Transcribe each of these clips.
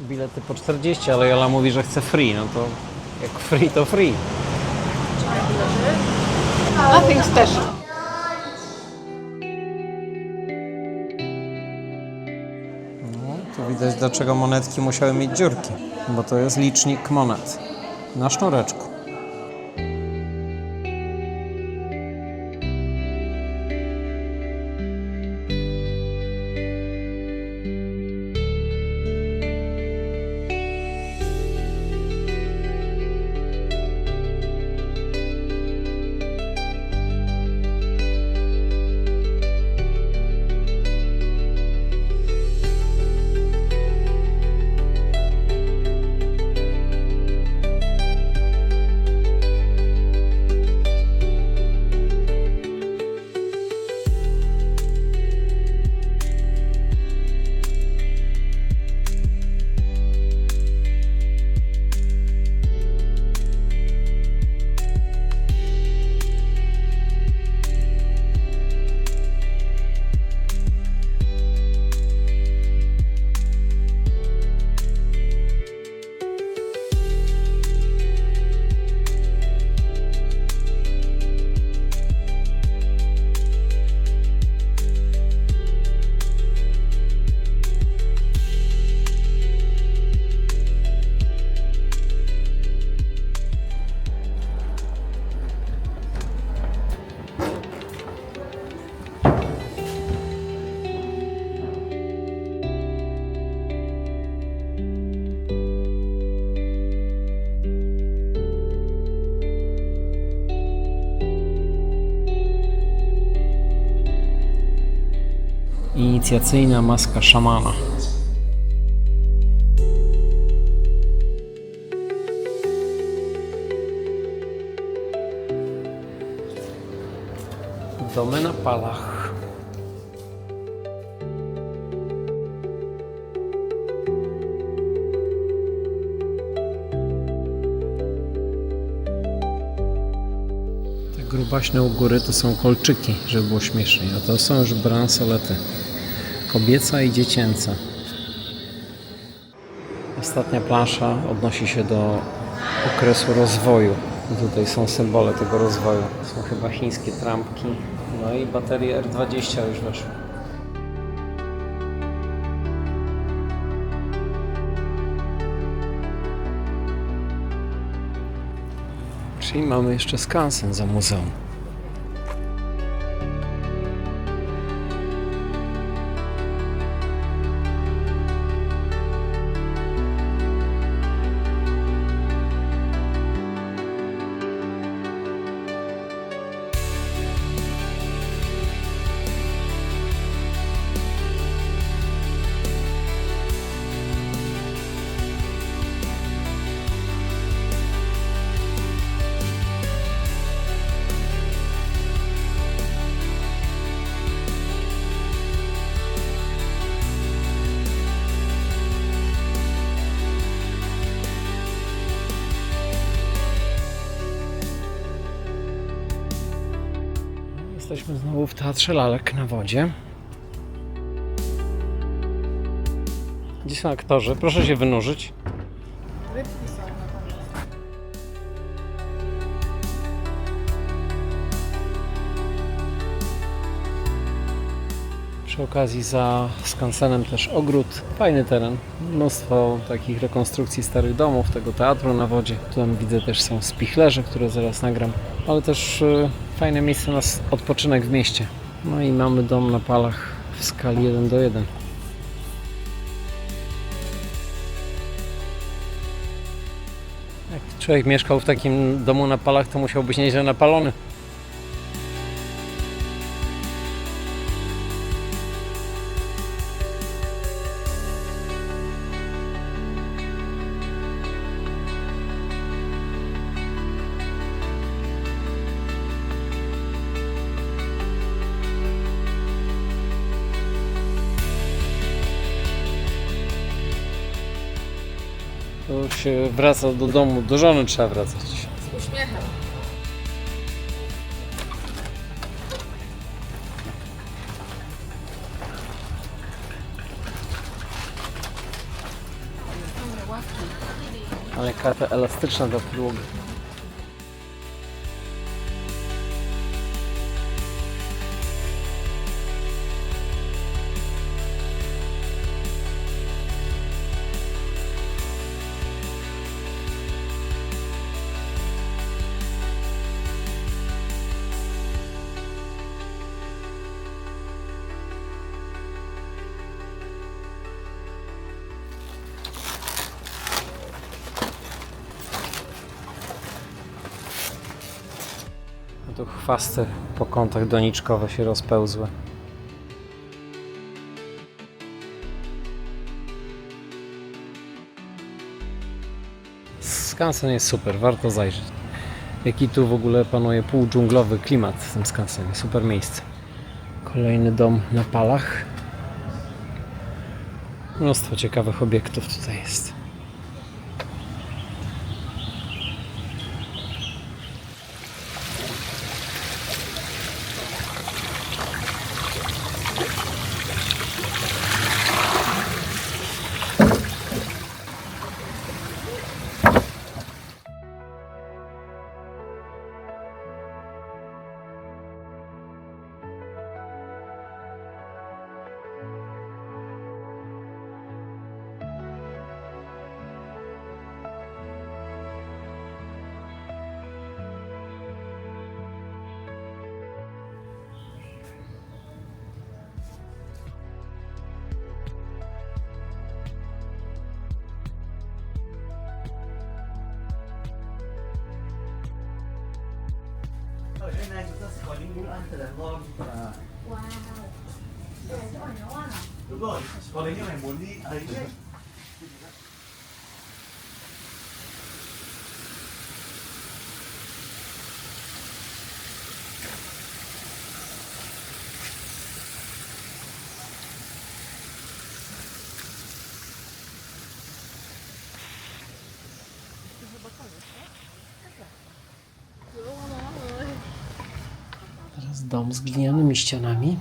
Bilety po 40, ale Jola mówi, że chce free, no to jak free to free. Nothing special. No, tu widać dlaczego monetki musiały mieć dziurki, bo to jest licznik monet na sznureczku. Inicjacyjna maska szamana. Domy na palach. Te grubaśne u góry to są kolczyki, żeby było śmieszniej, a to są już bransolety. Kobieca i dziecięca. Ostatnia plansza odnosi się do okresu rozwoju. Tutaj są symbole tego rozwoju. Są chyba chińskie trampki. No i baterie R20 już weszły. Czyli mamy jeszcze skansen za muzeum. Jesteśmy znowu w Teatrze Lalek na wodzie. Gdzie są aktorzy? Proszę się wynurzyć. Przy okazji za skansenem też ogród. Fajny teren. Mnóstwo takich rekonstrukcji starych domów, tego teatru na wodzie. Tu tam widzę też są spichlerze, które zaraz nagram. Ale też y, fajne miejsce na odpoczynek w mieście. No i mamy dom na palach w skali 1 do 1. Jak człowiek mieszkał w takim domu na palach, to musiał być nieźle napalony. Się wraca do domu, do żony trzeba wracać. Z uśmiechem. Ale to elastyczna ta podłoga. Tu chwasty po kątach doniczkowe się rozpełzły. Skansen jest super, warto zajrzeć. Jaki tu w ogóle panuje półdżunglowy klimat w tym skansenie. Super miejsce. Kolejny dom na palach. Mnóstwo ciekawych obiektów tutaj jest. Wow. Doon, skwalin niya may muli. Ay, dom z glinianymi ścianami.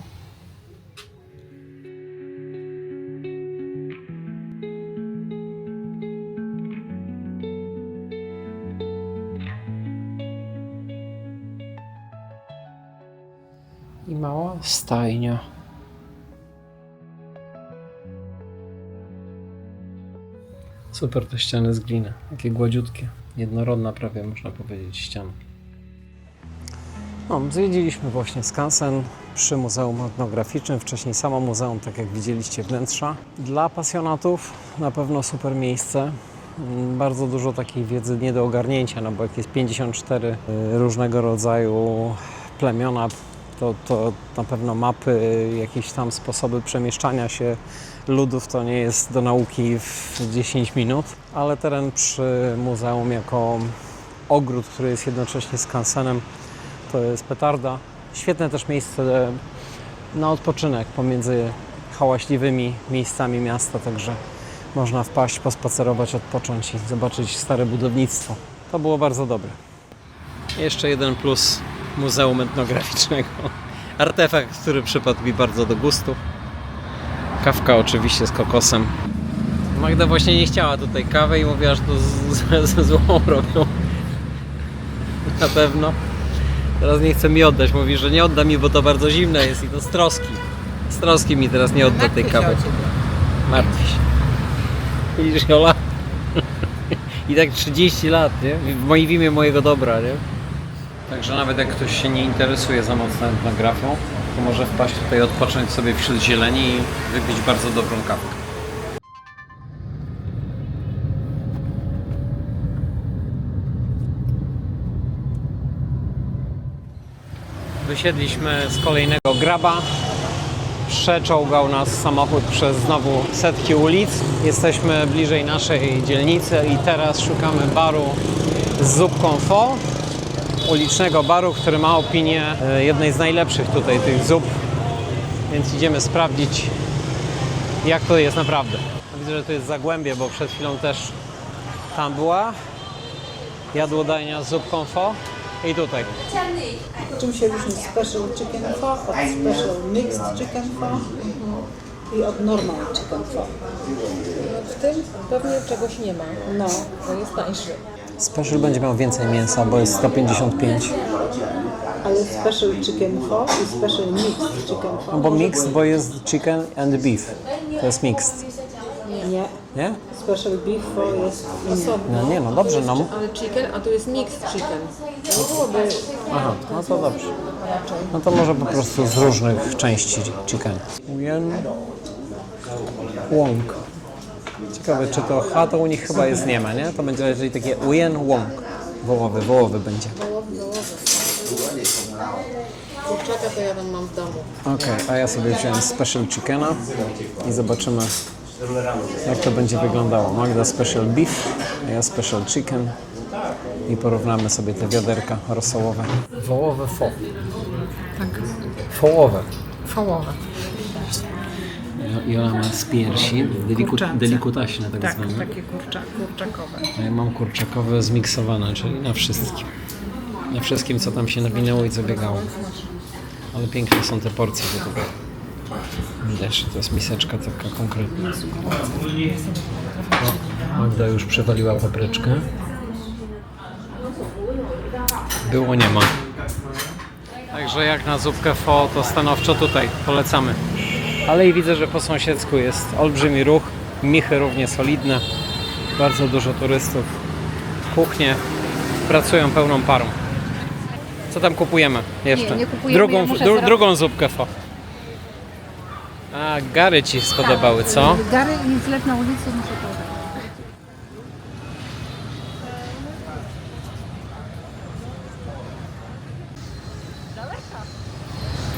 I mała stajnia. Super te ściany z gliny. Takie gładziutkie. Jednorodna prawie można powiedzieć ściana. No, zwiedziliśmy właśnie skansen przy Muzeum Etnograficznym, wcześniej samo muzeum, tak jak widzieliście wnętrza. Dla pasjonatów na pewno super miejsce. Mm, Bardzo dużo takiej wiedzy nie do ogarnięcia, no bo jak jest 54 y, różnego rodzaju plemiona, to, to na pewno mapy, jakieś tam sposoby przemieszczania się ludów to nie jest do nauki w 10 minut, ale teren przy muzeum jako ogród, który jest jednocześnie skansenem, to jest petarda. Świetne też miejsce na odpoczynek pomiędzy hałaśliwymi miejscami miasta, także można wpaść, pospacerować, odpocząć i zobaczyć stare budownictwo. To było bardzo dobre. Jeszcze jeden plus Muzeum Etnograficznego. Artefakt, który przypadł mi bardzo do gustu. Kawka oczywiście z kokosem. Magda właśnie nie chciała tutaj kawy i mówiła, że to z- ze złą robią. Na pewno. Teraz nie chce mi oddać. Mówi, że nie odda mi, bo to bardzo zimne jest i to z troski. Z troski mi teraz nie odda tej kawy. Martwi się. Widzisz, Jola? I tak 30 lat, nie? W moim imię mojego dobra, nie? Także nawet jak ktoś się nie interesuje za mocno etnografią, to może wpaść tutaj, odpocząć sobie wśród zieleni i wypić bardzo dobrą kawkę. Wysiedliśmy z kolejnego graba. Przeczołgał nas samochód przez znowu setki ulic. Jesteśmy bliżej naszej dzielnicy i teraz szukamy baru z zupką fo. Ulicznego baru, który ma opinię e, jednej z najlepszych tutaj tych zup. Więc idziemy sprawdzić, jak to jest naprawdę. Widzę, że to jest Zagłębie, bo przed chwilą też tam była jadłodajnia z zupką fo. I tutaj. Czym się różni special chicken pho od special mixed chicken pho? i od normal chicken pho. W tym pewnie czegoś nie ma. No, To jest tańszy. Special będzie miał więcej mięsa, bo jest 155. ale special chicken pho i special mixed chicken pho. No bo mixed, bo jest chicken and beef. To jest mixed. Nie, Nie? special beef jest inny. No nie, no dobrze, no. Ale chicken, a tu jest mixed chicken. To nie byłoby Aha, no to dobrze. No to może po prostu z różnych części chicken. Uyen Wong. Ciekawe, czy to H to u nich chyba jest nie ma, nie? To będzie raczej takie Uyen Wong. Wołowy, wołowy będzie. kurczaka, to ja tam mam w domu. Okej, a ja sobie wziąłem special chickena i zobaczymy jak to będzie wyglądało. Magda special beef, a ja special chicken i porównamy sobie te wiaderka rosołowe. Wołowe fo. Tak. Fołowe. Fałowe. I ona ma z piersi, deliku, delikutaśne tak, Tak, zwane. takie kurcza, kurczakowe. A ja mam kurczakowe zmiksowane, czyli na wszystkim. Na wszystkim, co tam się nawinęło i co biegało. Ale piękne są te porcje do tego. Widać, że to jest miseczka taka konkretna. O, Magda już przewaliła papryczkę. Było, nie ma. Także jak na zupkę fo, to stanowczo tutaj polecamy. Ale i widzę, że po sąsiedzku jest olbrzymi ruch, michy równie solidne, bardzo dużo turystów. Kuchnie pracują pełną parą. Co tam kupujemy jeszcze? Nie, nie kupujemy, drugą, ja dru, drugą zupkę fo. A, gary Ci spodobały, co? Gary i zlew na ulicy muszę podać.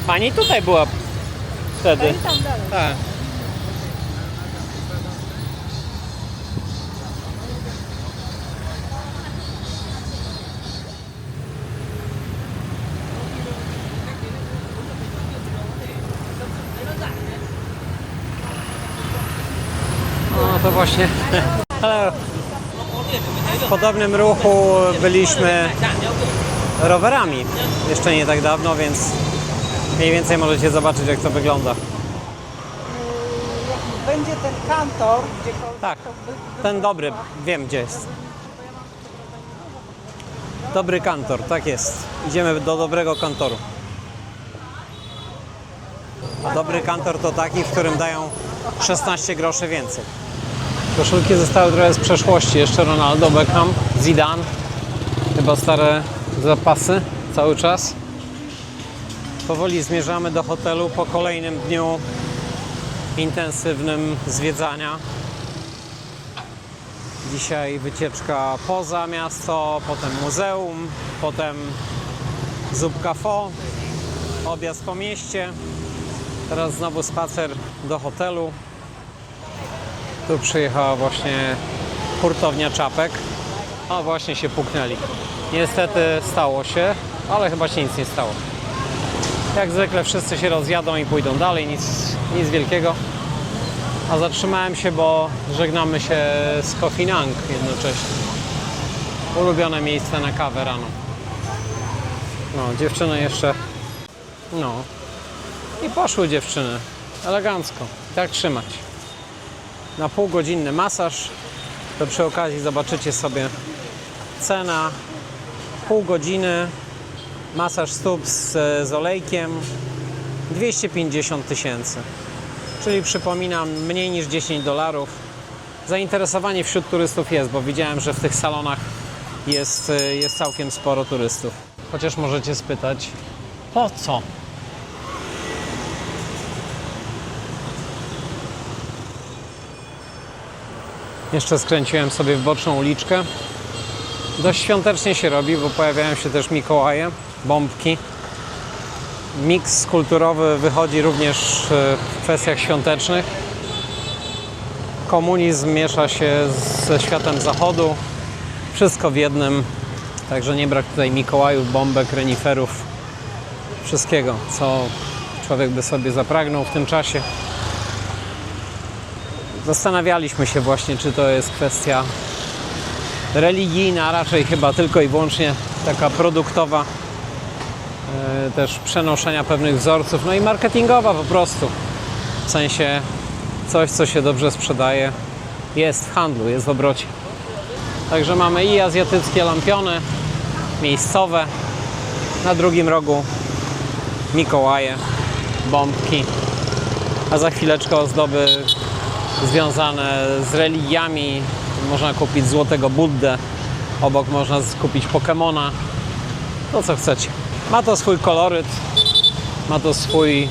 Pani tutaj była wtedy. Tak. To właśnie. Ale w podobnym ruchu byliśmy rowerami jeszcze nie tak dawno, więc Mniej więcej możecie zobaczyć, jak to wygląda. Będzie ten kantor, gdziekolwiek Tak, ten dobry, wiem gdzie jest. Dobry kantor, tak jest. Idziemy do dobrego kantoru. A dobry kantor to taki, w którym dają 16 groszy więcej. Koszulki zostały trochę z przeszłości. Jeszcze Ronaldo, Beckham, Zidane. Chyba stare zapasy cały czas. Powoli zmierzamy do hotelu po kolejnym dniu intensywnym zwiedzania. Dzisiaj wycieczka poza miasto, potem muzeum, potem zupka fo, objazd po mieście. Teraz znowu spacer do hotelu. Tu przyjechała właśnie hurtownia czapek. A właśnie się puknęli. Niestety stało się, ale chyba się nic nie stało. Jak zwykle wszyscy się rozjadą i pójdą dalej, nic, nic wielkiego. A zatrzymałem się, bo żegnamy się z Kofinang jednocześnie. Ulubione miejsce na kawę rano. No, dziewczyny jeszcze. No. I poszły dziewczyny. Elegancko. Tak trzymać. Na półgodzinny masaż. To przy okazji zobaczycie sobie cena. Pół godziny. Masaż stóp z, z olejkiem. 250 tysięcy czyli przypominam mniej niż 10 dolarów. Zainteresowanie wśród turystów jest, bo widziałem, że w tych salonach jest, jest całkiem sporo turystów. Chociaż możecie spytać, po co? Jeszcze skręciłem sobie w boczną uliczkę. Dość świątecznie się robi, bo pojawiają się też Mikołaje, bombki. Miks kulturowy wychodzi również e, w kwestiach świątecznych. Komunizm miesza się ze światem zachodu. Wszystko w jednym. Także nie brak tutaj Mikołajów, bombek, reniferów. Wszystkiego, co człowiek by sobie zapragnął w tym czasie. Zastanawialiśmy się właśnie, czy to jest kwestia religijna, raczej chyba tylko i wyłącznie taka produktowa e, też przenoszenia pewnych wzorców, no i marketingowa po prostu. W sensie coś, co się dobrze sprzedaje, jest w handlu, jest w obrocie. Także mamy i azjatyckie lampiony, miejscowe, na drugim rogu Mikołaje, bombki, a za chwileczkę ozdoby związane z religiami. Można kupić złotego Buddę, obok można kupić Pokemona, to co chcecie. Ma to swój koloryt, ma to swój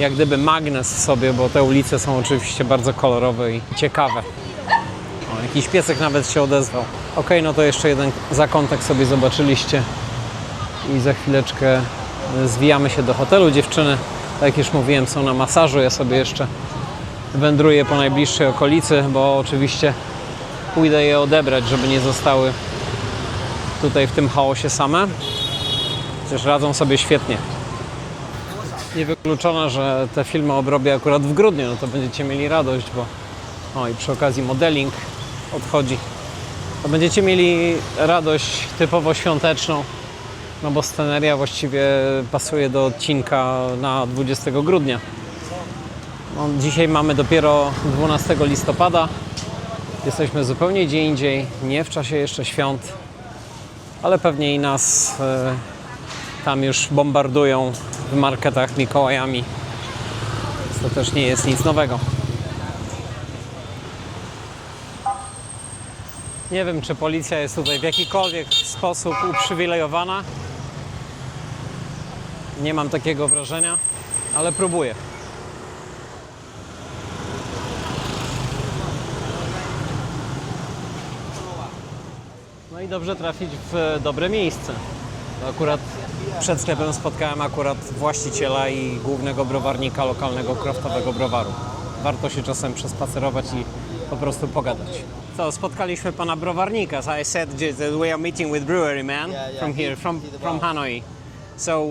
jak gdyby magnes w sobie, bo te ulice są oczywiście bardzo kolorowe i ciekawe. O, jakiś piesek nawet się odezwał. Ok, no to jeszcze jeden zakątek sobie zobaczyliście i za chwileczkę y, zwijamy się do hotelu. Dziewczyny, tak jak już mówiłem, są na masażu. Ja sobie jeszcze wędruję po najbliższej okolicy, bo oczywiście pójdę je odebrać, żeby nie zostały tutaj w tym chaosie same. Chociaż radzą sobie świetnie. Niewykluczone, że te filmy obrobię akurat w grudniu, no to będziecie mieli radość, bo o i przy okazji modeling odchodzi. To będziecie mieli radość typowo świąteczną, no bo sceneria właściwie pasuje do odcinka na 20 grudnia. No, dzisiaj mamy dopiero 12 listopada. Jesteśmy zupełnie gdzie indziej, nie w czasie jeszcze świąt, ale pewnie i nas e, tam już bombardują w marketach Mikołajami. To też nie jest nic nowego. Nie wiem, czy policja jest tutaj w jakikolwiek sposób uprzywilejowana. Nie mam takiego wrażenia, ale próbuję. No i dobrze trafić w dobre miejsce. To Akurat przed sklepem spotkałem akurat właściciela i głównego browarnika lokalnego kraftowego browaru. Warto się czasem przespacerować i po prostu pogadać. So, spotkaliśmy pana browarnika. So I said that we are meeting with brewery man Yeah, yeah, from he- here, from, the from boss. Hanoi. So,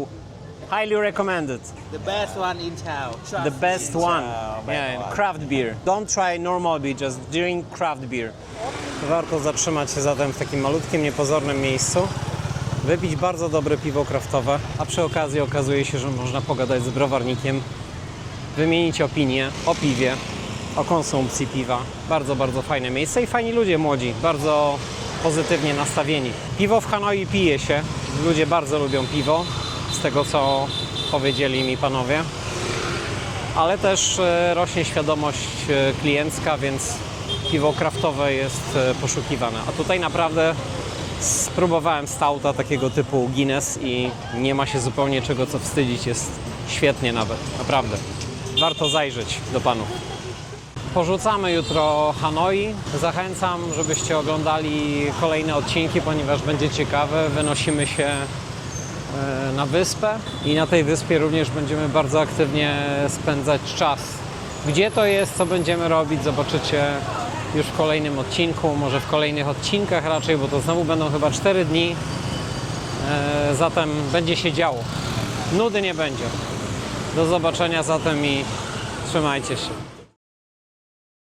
highly recommended. The best one in town. Trust The best one. town, Yeah, God. craft beer. Don't try normal beer, just drink craft beer. Warto zatrzymać się zatem w takim malutkim, niepozornym miejscu, wypić bardzo dobre piwo kraftowe, a przy okazji okazuje się, że można pogadać z browarnikiem, wymienić opinie o piwie, o konsumpcji piwa. Bardzo, bardzo fajne miejsce i fajni ludzie młodzi, bardzo pozytywnie nastawieni. Piwo w Hanoi pije się, ludzie bardzo lubią piwo, z tego co powiedzieli mi panowie ale też e, rośnie świadomość e, kliencka, więc piwo kraftowe jest e, poszukiwane. A tutaj naprawdę spróbowałem stauta takiego typu Guinness i nie ma się zupełnie czego co wstydzić. Jest świetnie nawet, naprawdę. Warto zajrzeć do panów. Porzucamy jutro Hanoi. Zachęcam, żebyście oglądali kolejne odcinki, ponieważ będzie ciekawe. Wynosimy się na wyspę i na tej wyspie również będziemy bardzo aktywnie spędzać czas. Gdzie to jest, co będziemy robić, zobaczycie już w kolejnym odcinku, może w kolejnych odcinkach raczej, bo to znowu będą chyba 4 dni. E, Zatem będzie się działo. Nudy nie będzie. Do zobaczenia zatem i trzymajcie się.